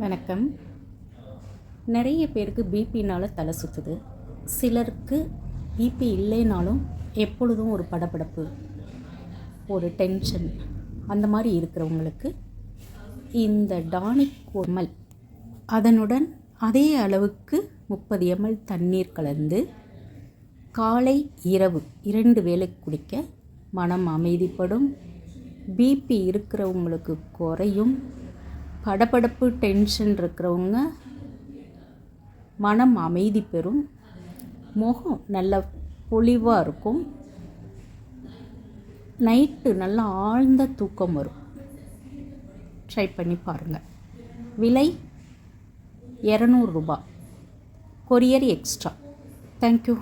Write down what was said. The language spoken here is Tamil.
வணக்கம். நிறைய பேருக்கு பிபினால் தலை சுற்றுது சிலருக்கு பிபி இல்லைனாலும் எப்பொழுதும் ஒரு படபடப்பு ஒரு டென்ஷன் அந்த மாதிரி இருக்கிறவங்களுக்கு இந்த டானிக் கோமல் அதனுடன் அதே அளவுக்கு முப்பது எம்எல் தண்ணீர் கலந்து காலை இரவு இரண்டு வேளை குடிக்க மனம் அமைதிப்படும். பிபி இருக்கிறவங்களுக்கு குறையும். படபடப்பு டென்ஷன் இருக்கிறவங்க மனம் அமைதி பெறும். முகம் நல்ல பொலிவாக இருக்கும். நைட்டு நல்லா ஆழ்ந்த தூக்கம் வரும். ட்ரை பண்ணி பாருங்கள் விலை இரநூறுபா கொரியர் எக்ஸ்ட்ரா தேங்க்யூ